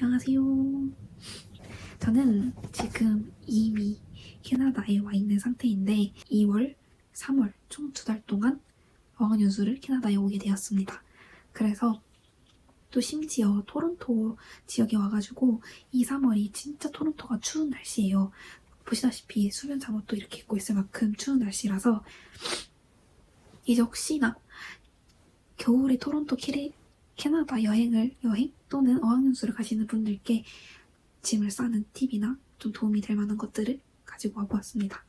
안녕하세요. 저는 지금 이미 캐나다에 와 있는 상태인데 2월, 3월 총 두 달 동안 어학연수를 캐나다에 오게 되었습니다. 그래서 또 심지어 토론토 지역에 와가지고 2, 3월이 진짜 토론토가 추운 날씨예요. 보시다시피 수면 잠옷도 이렇게 입고 있을 만큼 추운 날씨라서 이제 혹시나 겨울에 토론토 캐리, 캐나다 여행을 여행 또는 어학연수를 가시는 분들께 짐을 싸는 팁이나 좀 도움이 될 만한 것들을 가지고 와보았습니다.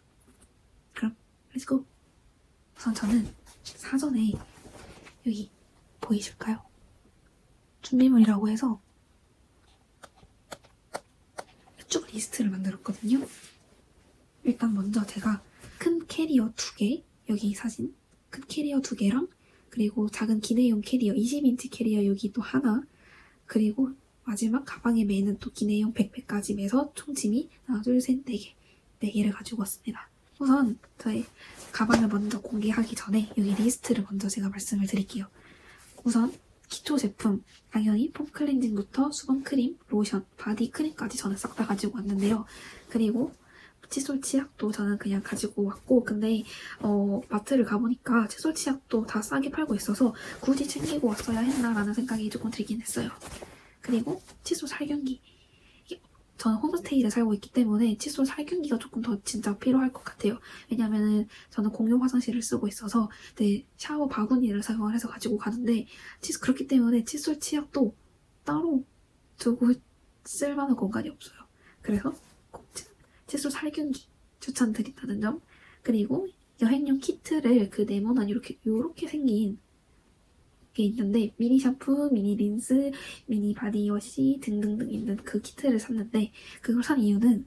그럼 렛츠고! 우선 저는 사전에 여기 보이실까요? 준비물이라고 해서 쭉 리스트를 만들었거든요. 일단 먼저 제가 큰 캐리어 두 개, 여기 사진 큰 캐리어 두 개랑 그리고 작은 기내용 캐리어 20인치 캐리어 여기 또 하나 그리고 마지막 가방에 매는 또 기내용 백팩까지 매서 총 짐이 하나 둘셋네 개, 네 개를 가지고 왔습니다. 우선 저의 가방을 먼저 공개하기 전에 여기 리스트를 먼저 제가 말씀을 드릴게요. 우선 기초 제품 당연히 폼 클렌징부터 수분 크림, 로션, 바디 크림까지 저는 싹 다 가지고 왔는데요. 그리고 칫솔 치약도 저는 그냥 가지고 왔고 근데 어, 마트를 가보니까 칫솔 치약도 다 싸게 팔고 있어서 굳이 챙기고 왔어야 했나라는 생각이 조금 들긴 했어요. 그리고 칫솔 살균기 저는 홈스테이를 살고 있기 때문에 칫솔 살균기가 조금 더 진짜 필요할 것 같아요. 왜냐면은 저는 공용 화장실을 쓰고 있어서 네, 샤워 바구니를 사용을 해서 가지고 가는데 칫 그렇기 때문에 칫솔 치약도 따로 두고 쓸 만한 공간이 없어요. 그래서 칫솔 살균기 추천드린다는 점? 그리고 여행용 키트를 그 네모난 이렇게 요렇게 생긴 게 있는데 미니 샴푸, 미니 린스, 미니 바디워시 등등등 있는 그 키트를 샀는데 그걸 산 이유는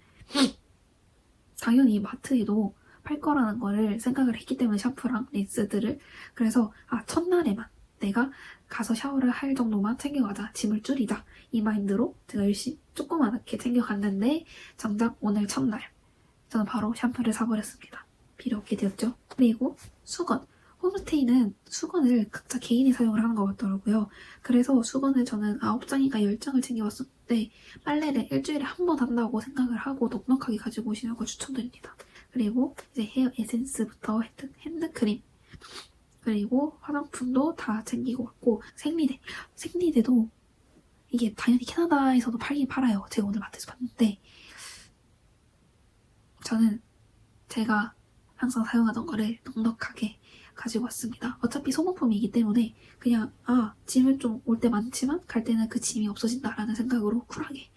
당연히 마트에도 팔 거라는 거를 생각을 했기 때문에 샴푸랑 린스들을. 그래서 아 첫날에만 내가 가서 샤워를 할 정도만 챙겨가자 짐을 줄이자 이 마인드로 제가 열심히 조그맣게 챙겨갔는데 정작 오늘 첫날 저는 바로 샴푸를 사버렸습니다. 필요 없게 되었죠. 그리고 수건. 홈스테이는 수건을 각자 개인이 사용을 하는 것 같더라고요. 그래서 수건을 저는 9장인가 10장을 챙겨왔었는데 빨래를 일주일에 한 번 한다고 생각을 하고 넉넉하게 가지고 오시는 걸 추천드립니다. 그리고 이제 헤어 에센스부터 핸드, 핸드크림 그리고 화장품도 다 챙기고 왔고 생리대 생리대도 이게 당연히 캐나다에서도 팔긴 팔아요. 제가 오늘 마트에서 봤는데 저는 제가 항상 사용하던 거를 넉넉하게 가지고 왔습니다. 어차피 소모품이기 때문에 그냥 아 짐은 좀 올 때 많지만 갈 때는 그 짐이 없어진다라는 생각으로 쿨하게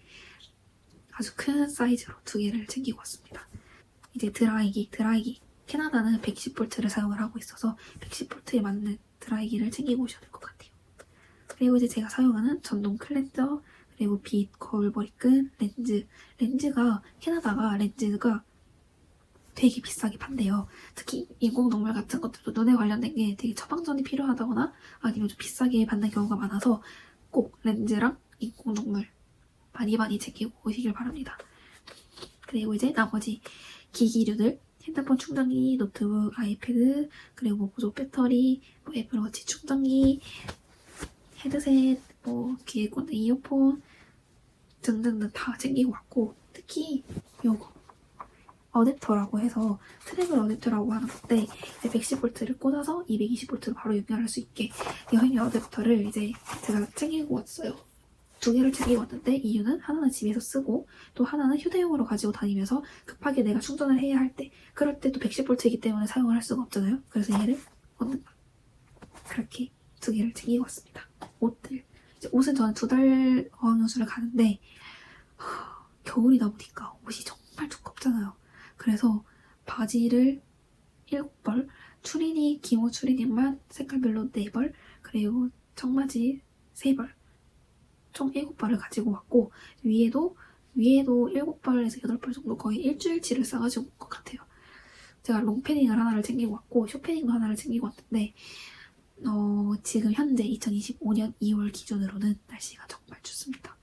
아주 큰 사이즈로 두 개를 챙기고 왔습니다. 이제 드라이기, 드라이기. 캐나다는 110볼트를 사용을 하고 있어서 110볼트에 맞는 드라이기를 챙기고 오셔야 될 것 같아요. 그리고 이제 제가 사용하는 전동 클렌저, 그리고 빛, 거울 머리끈, 렌즈. 렌즈가 캐나다가 렌즈가 되게 비싸게 판대요. 특히 인공동물 같은 것들도 눈에 관련된 게 되게 처방전이 필요하다거나 아니면 좀 비싸게 받는 경우가 많아서 꼭 렌즈랑 인공동물 많이 많이 챙기고 오시길 바랍니다. 그리고 이제 나머지 기기류들 핸드폰 충전기, 노트북, 아이패드, 그리고 뭐 보조 배터리, 뭐 애플워치 충전기, 헤드셋, 뭐 귀에 꽂는 이어폰 등등등 다 챙기고 왔고 특히 요거 어댑터라고 해서 트래블 어댑터라고 하는 건데 이제 110V를 꽂아서 220V로 바로 연결할 수 있게 여행용 어댑터를 이제 제가 챙기고 왔어요. 두 개를 챙기고 왔는데 이유는 하나는 집에서 쓰고 또 하나는 휴대용으로 가지고 다니면서 급하게 내가 충전을 해야 할 때 그럴 때또 110V이기 때문에 사용을 할 수가 없잖아요. 그래서 얘를 얻는 거. 그렇게 두 개를 챙기고 왔습니다. 옷들. 이제 옷은 저는 두 달 어학연수를 가는데 하, 겨울이다 보니까 옷이 정말 두껍잖아요. 그래서 바지를 7벌, 추리닝, 기모 추리닝만 색깔별로 4벌, 그리고 청바지 3벌, 총 7벌을 가지고 왔고 위에도 위에도 7벌에서 8벌 정도 거의 일주일치를 싸가지고 온 것 같아요. 제가 롱패딩을 하나를 챙기고 왔고 쇼패딩도 하나를 챙기고 왔는데 어, 지금 현재 2025년 2월 기준으로는 날씨가 정말 춥습니다.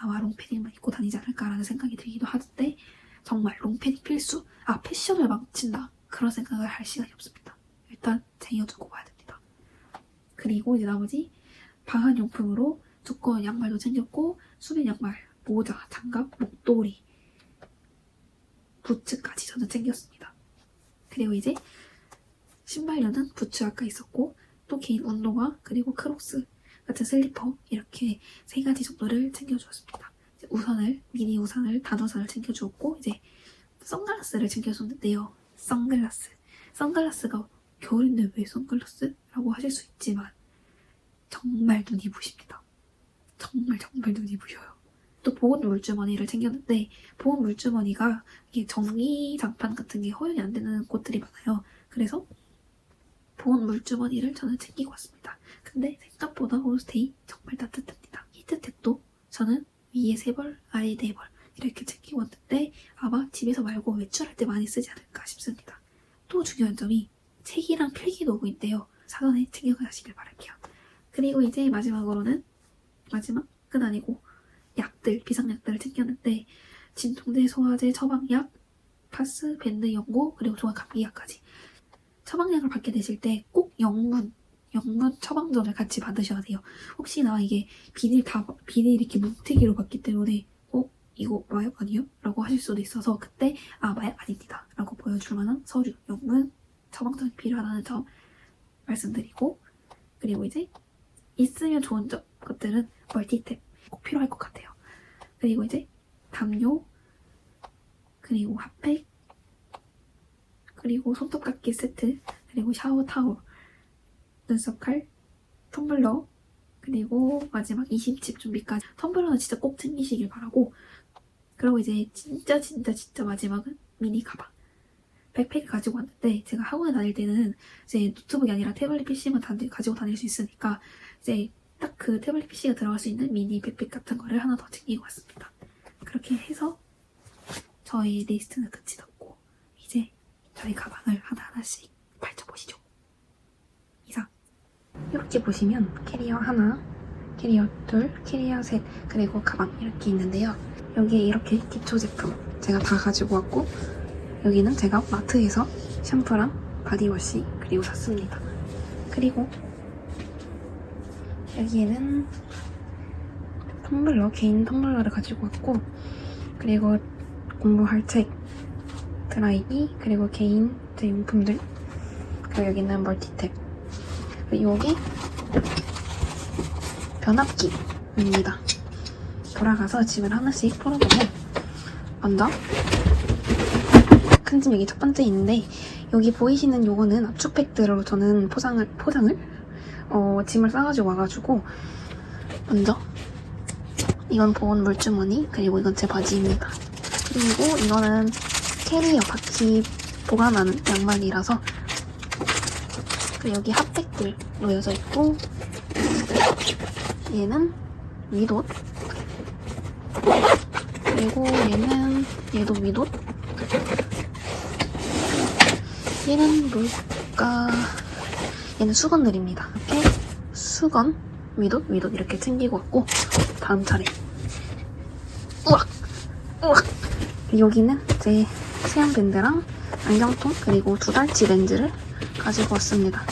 아마 롱패딩만 입고 다니지 않을까라는 생각이 들기도 하는데 정말 롱패딩 필수. 아 패션을 망친다. 그런 생각을 할 시간이 없습니다. 일단 쟁여두고 가야 됩니다. 그리고 이제 나머지 방한용품으로 두꺼운 양말도 챙겼고 수면 양말, 모자, 장갑, 목도리, 부츠까지 저는 챙겼습니다. 그리고 이제 신발류는 부츠 아까 있었고 또 개인 운동화 그리고 크록스 같은 슬리퍼 이렇게 세 가지 정도를 챙겨주었습니다. 우산을 미니 우산을 단우산을 챙겨주었고 이제 선글라스를 챙겨줬는데요. 선글라스 선글라스가 겨울인데 왜 선글라스 라고 하실 수 있지만 정말 눈이 부십니다. 정말 정말 눈이 부셔요. 또 보온 물주머니를 챙겼는데 보온 물주머니가 이게 전기 장판 같은 게 허용이 안 되는 곳들이 많아요. 그래서 보온 물주머니를 저는 챙기고 왔습니다. 근데 생각보다 홈스테이 정말 따뜻합니다. 히트텍도 저는 위에 세 벌, 아래 네 벌 이렇게 챙기고 왔는데 아마 집에서 말고 외출할 때 많이 쓰지 않을까 싶습니다. 또 중요한 점이 책이랑 필기 도구인데요. 사전에 챙겨가시길 바랄게요. 그리고 이제 마지막으로는 마지막은 아니고 약들, 비상약들을 챙겼는데 진통제, 소화제, 처방약, 파스, 밴드 연고, 그리고 종합 감기약까지 처방약을 받게 되실 때 꼭 영문, 영문 처방전을 같이 받으셔야 돼요. 혹시나 이게 비닐 다, 비닐 이렇게 뭉태기로 받기 때문에 어? 이거 마약 아니요? 라고 하실 수도 있어서 그때 아 마약 아닙니다. 라고 보여줄 만한 서류, 영문, 처방전이 필요하다는 점 말씀드리고 그리고 이제 있으면 좋은 점, 것들은 멀티탭 꼭 필요할 것 같아요. 그리고 이제 담요, 그리고 핫팩, 그리고 손톱깎이 세트, 그리고 샤워 타올, 눈썹 칼, 텀블러, 그리고 마지막 20집 준비까지. 텀블러는 진짜 꼭 챙기시길 바라고. 그리고 이제 진짜 진짜 진짜 마지막은 미니 가방. 백팩을 가지고 왔는데 제가 학원에 다닐 때는 이제 노트북이 아니라 태블릿 PC만 가지고 다닐 수 있으니까 이제 딱 그 태블릿 PC가 들어갈 수 있는 미니 백팩 같은 거를 하나 더 챙기고 왔습니다. 그렇게 해서 저희 리스트는 끝이 났고 이제 저희 가방을 하나하나씩 펼쳐보시죠. 이상. 이렇게 보시면 캐리어 하나, 캐리어 둘, 캐리어 셋, 그리고 가방 이렇게 있는데요. 여기에 이렇게 기초 제품 제가 다 가지고 왔고 여기는 제가 마트에서 샴푸랑 바디워시 그리고 샀습니다. 그리고 여기에는 텀블러, 개인 텀블러를 가지고 왔고 그리고 공부할 책, 드라이기, 그리고 개인 제 용품들 그리고 여기는 멀티탭 그리고 여기 변압기입니다. 돌아가서 짐을 하나씩 풀어보면 먼저 큰 짐 여기 첫 번째 있는데 여기 보이시는 요거는 압축팩들로 저는 포장을 포장을 어, 짐을 싸가지고 와가지고 먼저 이건 보온 물주머니 그리고 이건 제 바지입니다. 그리고 이거는 캐리어 바퀴 보관하는 양말이라서 그리고 여기 핫팩들 놓여져 있고 얘는 위옷 그리고 얘는 얘도 위옷 얘는 뭘까 얘는 수건들입니다 이렇게 수건 위옷 위옷 이렇게 챙기고 왔고 다음 차례 우악 우악 여기는 제 수영 밴드랑 안경통 그리고 두 달치 렌즈를 가지고 왔습니다.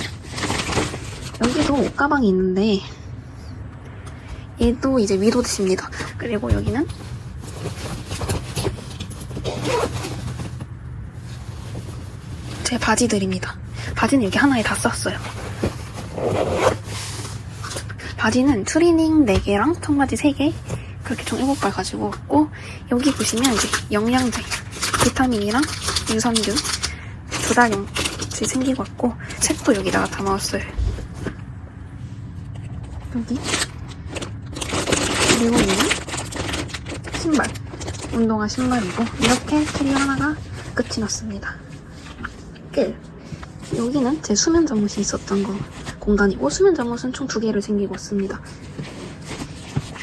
여기도 옷가방이 있는데 얘도 이제 위도드십니다. 그리고 여기는 제 바지들입니다. 바지는 여기 하나에 다 썼어요. 바지는 트리닝 4개랑 청바지 3개? 그렇게 총 7벌 가지고 왔고 여기 보시면 이제 영양제 비타민이랑 유산균 두 달용치 챙기고 왔고 책도 여기다가 담아왔어요. 여기. 그리고 얘는 신발. 운동화 신발이고 이렇게 캐리어 하나가 끝이 났습니다. 끝 여기는 제 수면 잠옷이 있었던 거. 공간이고 수면 잠옷은 총 두 개를 챙기고 왔습니다.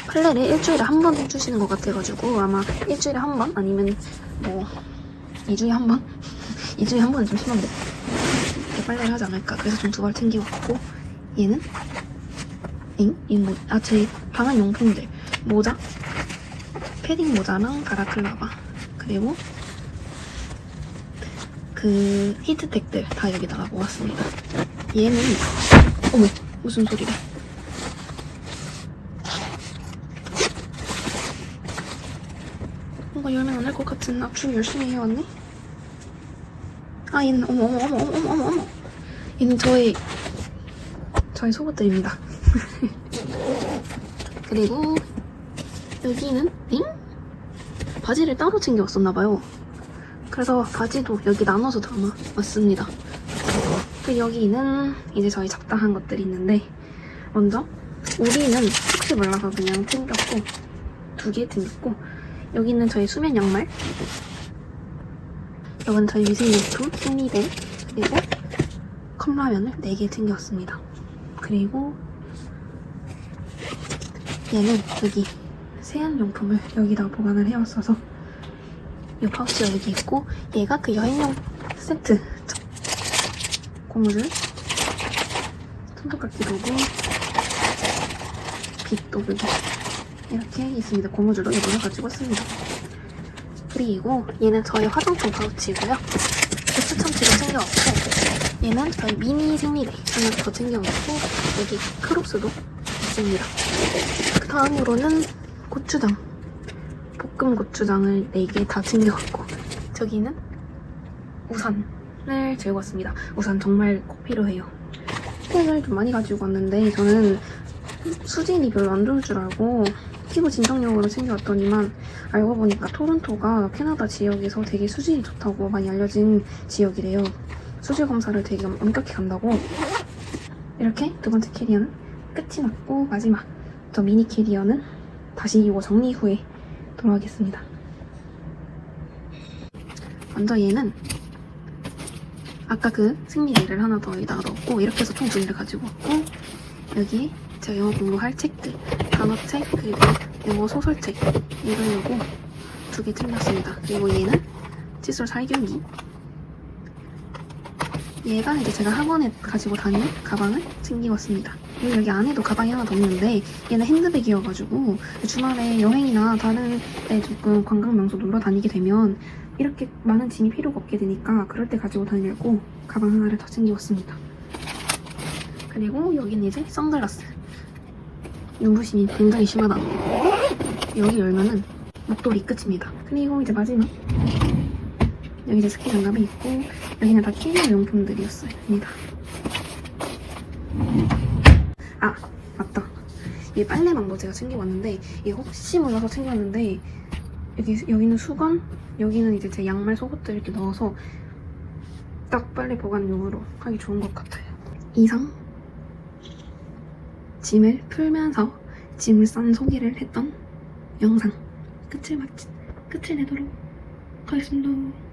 빨래를 일주일에 한 번 해주시는 것 같아가지고 아마 일주일에 한 번? 아니면 뭐 2주에 한 번? 2주에 한 번은 좀 심한데. 이렇게 빨래를 하지 않을까. 그래서 좀 두 벌 챙기고 왔고 얘는? 엥? 이 뭐, 아, 제 방한 용품들. 모자? 패딩 모자랑 바라클라바. 그리고 그 히트텍들 다 여기다가 모았습니다. 얘는 어머 무슨 소리래? 뭔가 열면 안 할 것 같은 압축 열심히 해왔네? 아 얘는 어머 어머 어머 어머 어머 어머 얘는 저의 저의 속옷들입니다. 그리고 여기는 링? 바지를 따로 챙겨왔었나봐요. 그래서 바지도 여기 나눠서 담아왔습니다. 그 여기는 이제 저희 적당한 것들이 있는데 먼저 우리는 혹시 몰라서 그냥 챙겼고 두 개 챙겼고 여기는 저희 수면 양말 여기는 저희 위생용품 승리대 그리고 컵라면을 4개 챙겨왔습니다. 그리고 얘는 여기 세안 용품을 여기다 보관을 해왔어서 이 파우치가 여기 있고 얘가 그 여행용 세트 고무줄 손톱깎이 도구 빗 도구 이렇게 있습니다. 고무줄도 이걸로 가지고 왔습니다. 그리고 얘는 저희 화장품 파우치고요. 부츠 참치를 챙겨왔고 얘는 저희 미니 생리대 하나 더 챙겨왔고 여기 크록스도 있습니다. 그 다음으로는 고추장 볶음 고추장을 4개 다 챙겨왔고 저기는 우산을 들고 왔습니다. 우산 정말 꼭 필요해요. 팩을 좀 많이 가지고 왔는데 저는 수진이 별로 안 좋을 줄 알고 피부 진정용으로 챙겨왔더니만 알고 보니까 토론토가 캐나다 지역에서 되게 수질이 좋다고 많이 알려진 지역이래요. 수질 검사를 되게 엄격히 간다고 이렇게 두 번째 캐리어는 끝이 났고 마지막 저 미니 캐리어는 다시 이거 정리 후에 돌아가겠습니다. 먼저 얘는 아까 그 승리대를 하나 더 여기다가 넣었고 이렇게 해서 총 두 개를 가지고 왔고 여기에 제가 영어 공부할 책들 단어책 그리고 영어 소설책 읽으려고 두 개 챙겼습니다. 그리고 얘는 칫솔 살균기 얘가 이제 제가 학원에 가지고 다니는 가방을 챙겨왔습니다. 그리고 여기 안에도 가방이 하나 더 있는데 얘는 핸드백이어가지고 주말에 여행이나 다른 데 조금 관광 명소 놀러 다니게 되면 이렇게 많은 짐이 필요가 없게 되니까 그럴 때 가지고 다니려고 가방 하나를 더 챙겨왔습니다. 그리고 여기는 이제 선글라스. 눈부심이 굉장히 심하다. 여기 열면은 목도리 끝입니다. 그리고 이제 마지막. 여기 이제 스키 장갑이 있고 여기는 다 캐리어 용품들이었습니다. 아 맞다. 이 빨래망도 제가 챙겨왔는데 이게 혹시 몰라서 챙겨왔는데 여기 여기는 수건, 여기는 이제 제 양말 속옷들 이렇게 넣어서 딱 빨래 보관용으로 하기 좋은 것 같아요. 이상 짐을 풀면서 짐을 싼 소개를 했던 영상 끝을 마치 끝을 내도록 하겠습니다.